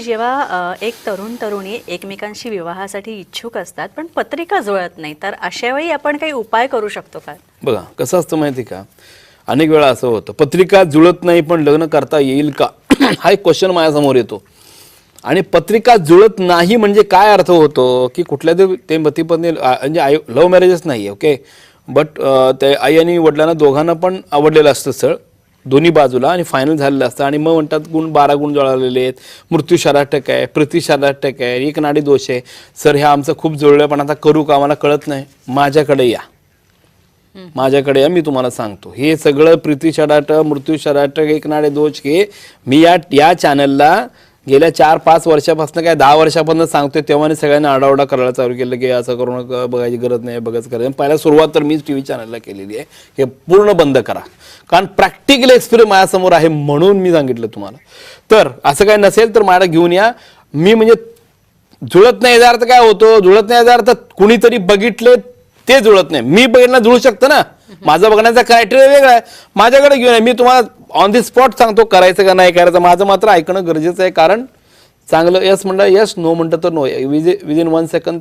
जेव्हा एक तरुण तरुणी एकमेकांशी विवाहासाठी इच्छुक असतात पण पत्रिका जुळत नाही तर अशा वेळी आपण काही उपाय करू शकतो का? बघा कसं असतं माहिती का? अनेक वेळा असं होतं पत्रिका जुळत नाही पण लग्न करता येईल का? हा एक क्वेश्चन माझ्यासमोर येतो. आणि पत्रिका जुळत नाही म्हणजे काय अर्थ होतो? की कुठल्या तरी ते पतीपत्नी म्हणजे आई लव्ह मॅरेजच नाही ओके बट ते आई आणि वडिलांना दोघांना पण आवडलेलं असतं स्थळ. दोन्ही बाजूला आणि फायनल झालेलं असतं. आणि मग म्हणतात गुण बारा गुण जळालेले आहेत. मृत्यू शराटक आहे प्रति शराटक आहे एक नाडी दोष आहे. सर हे आमचं खूप जुळलं पण आता करू का आम्हाला कळत नाही. माझ्याकडे या. माझ्याकडे या मी तुम्हाला सांगतो. हे सगळं प्रीती शराट मृत्यू शराट एक नाडे दोष हे मी या या चॅनलला गेल्या चार पाच वर्षापासून काय दहा वर्षापासून सांगतोय तेव्हा सगळ्यांना आडावडा करायला चालू केलं की असं करू नका बघायची गरज नाही बघायचं करायचं पहिल्या सुरुवात तर मीच टी व्ही चॅनलला केलेली आहे. हे पूर्ण बंद करा. कारण प्रॅक्टिकल एक्सपिरियन्स माझ्यासमोर आहे म्हणून मी सांगितलं तुम्हाला. तर असं काय नसेल तर माझ्या घेऊन या. मी म्हणजे जुळत नाही याचा अर्थ काय होतो? जुळत नाही याचा अर्थ कुणीतरी बघितले ते जुळत नाही. मी बघितलं जुळू शकतं ना. माझं बघण्याचा क्रायटेरिया वेगळा आहे. माझ्याकडे घेऊन मी तुम्हाला ऑन दी स्पॉट सांगतो करायचं का नाही करायचं? माझं मात्र ऐकणं गरजेचं आहे कारण चांगलं यस म्हणलं यस नो म्हणतं तर नो विदिन वन सेकंद